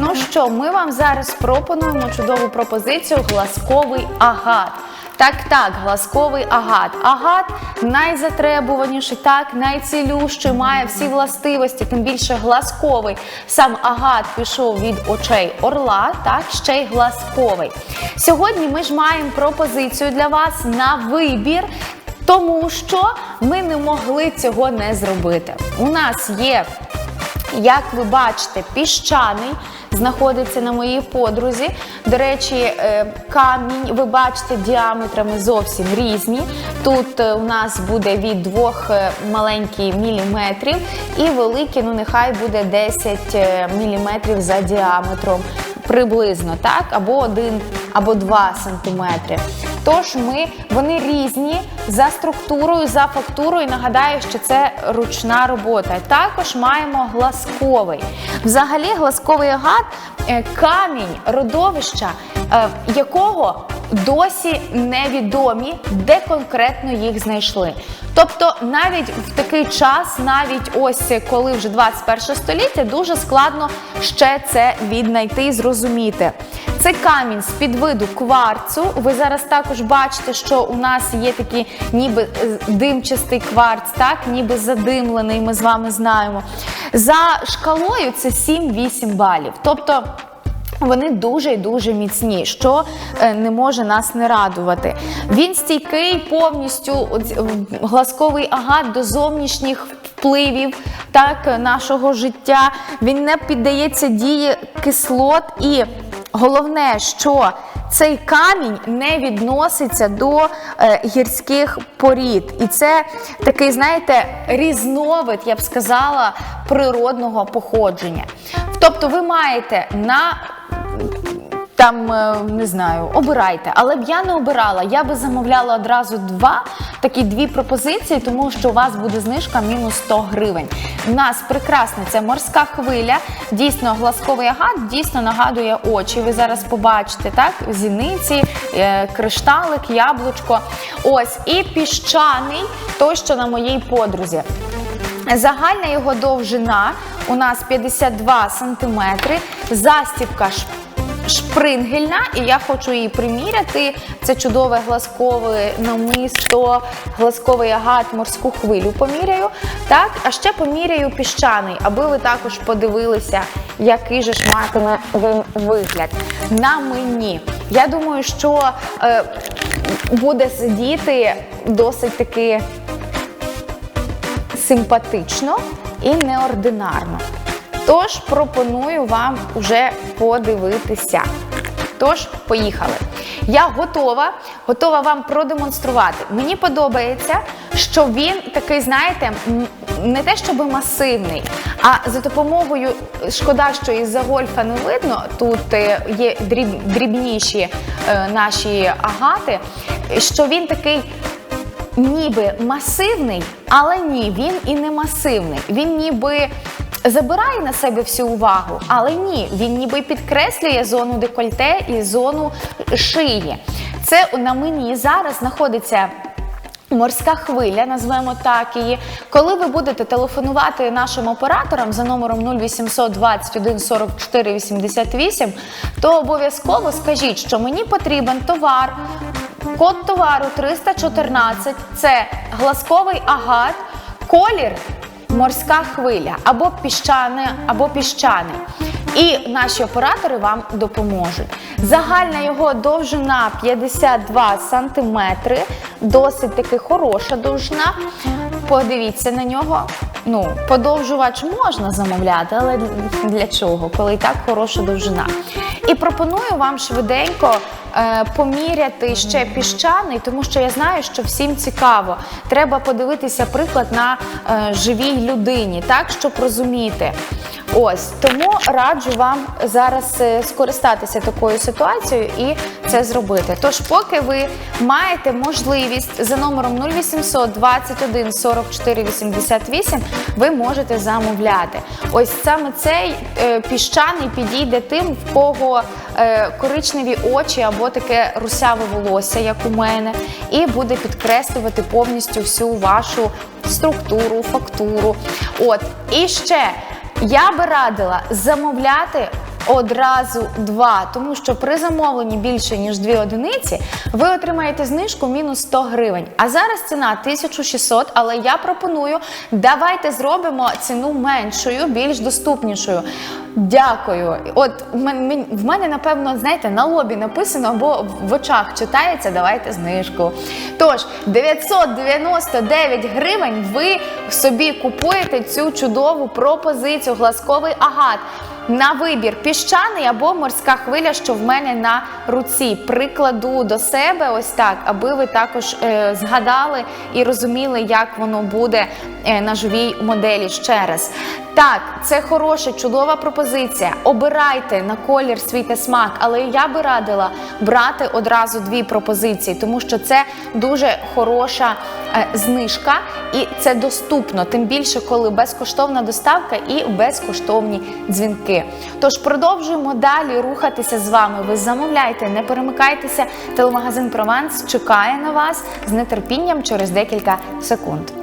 Ну що, ми вам зараз пропонуємо чудову пропозицію глазковий агат. Так, так, глазковий агат. Агат найзатребуваніший, так, найцілющий, має всі властивості, тим більше глазковий. Сам агат пішов від очей орла, так, ще й глазковий. Сьогодні ми ж маємо пропозицію для вас на вибір. Тому що ми не могли цього не зробити. У нас є як ви бачите, піщаний знаходиться на моїй подрузі. До речі, е, камінь, ви бачите, діаметрами зовсім різні. Тут е, у нас буде від 2 маленьких міліметрів і великий, ну нехай буде 10 е, міліметрів за діаметром. Приблизно так, або 1, або 2 сантиметри. Тож ми вони різні за структурою, за фактурою. Нагадаю, що це ручна робота. Також маємо глазковий. Взагалі, глазковий агат е, камінь родовища, е, якого досі невідомі, де конкретно їх знайшли. Тобто, навіть в такий час, навіть ось коли вже 21 століття, дуже складно ще це віднайти і зрозуміти. Це камінь з підвиду кварцу. Ви зараз також бачите, що у нас є такий ніби е, димчастий кварц, так ніби задимлений. Ми з вами знаємо. За шкалою це 7-8 балів. Тобто. Вони дуже і дуже міцні, що е, не може нас не радувати. Він стійкий повністю в- глазковий агат до зовнішніх впливів так, е, нашого життя. Він не піддається дії кислот і головне, що цей камінь не відноситься до е, гірських порід. І це такий, знаєте, різновид, я б сказала, природного походження. Тобто ви маєте на там е, не знаю, обирайте. Але б я не обирала. Я би замовляла одразу два такі дві пропозиції, тому що у вас буде знижка мінус 100 гривень. У нас прекрасна ця морська хвиля. Дійсно, глазковий агат дійсно нагадує очі. Ви зараз побачите так, зіниці, е, кришталик, яблучко. Ось і піщаний, той, що на моїй подрузі. Загальна його довжина у нас 52 см, застібка ш- шпрингельна, і я хочу її приміряти. Це чудове глазкове намисто, глазковий агат, морську хвилю поміряю. Так, а ще поміряю піщаний, аби ви також подивилися, який же ж матиме він вигляд. На мені. Я думаю, що е, буде сидіти досить таки симпатично і неординарно. Тож пропоную вам уже подивитися. Тож, поїхали. Я готова, готова вам продемонструвати. Мені подобається, що він такий, знаєте, не те щоб масивний, а за допомогою, шкода, що із-за гольфа не видно, тут е, є дріб- дрібніші е, наші агати, що він такий ніби масивний, але ні, він і не масивний. Він ніби забирає на себе всю увагу, але ні, він ніби підкреслює зону декольте і зону шиї. Це на мені зараз знаходиться. Морська хвиля, назвемо так її. Коли ви будете телефонувати нашим операторам за номером 0800 21 44 88, то обов'язково скажіть, що мені потрібен товар. Код товару 314 це глазковий агат, колір морська хвиля або піщане, або піщане. І наші оператори вам допоможуть. Загальна його довжина 52 см, досить таки хороша довжина. Подивіться на нього. Ну, подовжувач можна замовляти, але для чого, коли і так хороша довжина. І пропоную вам швиденько поміряти ще піщаний, тому що я знаю, що всім цікаво. Треба подивитися приклад на е, живій людині, так, щоб розуміти. Ось тому раджу вам зараз е, скористатися такою ситуацією і це зробити. Тож, поки ви маєте можливість за номером 0800 21 44 88, ви можете замовляти. Ось саме цей е, піщаний підійде тим, в кого е, коричневі очі або таке русяве волосся, як у мене, і буде підкреслювати повністю всю вашу структуру, фактуру. От і ще. Я би радила замовляти одразу два, тому що при замовленні більше ніж дві одиниці ви отримаєте знижку мінус 100 гривень. А зараз ціна 1600, але я пропоную, давайте зробимо ціну меншою, більш доступнішою. Дякую. От в мене, напевно, знаєте, на лобі написано або в очах читається, давайте знижку. Тож, 999 гривень ви собі купуєте цю чудову пропозицію глазковий агат. На вибір піщаний або морська хвиля, що в мене на руці. Прикладу до себе ось так, аби ви також е, згадали і розуміли, як воно буде е, на живій моделі ще раз. Так, це хороша, чудова пропозиція. Обирайте на колір свій та смак, але я би радила брати одразу дві пропозиції, тому що це дуже хороша е, знижка і це доступно, тим більше, коли безкоштовна доставка і безкоштовні дзвінки. Тож продовжуємо далі рухатися з вами. Ви замовляйте, не перемикайтеся. Телемагазин Прованс чекає на вас з нетерпінням через декілька секунд.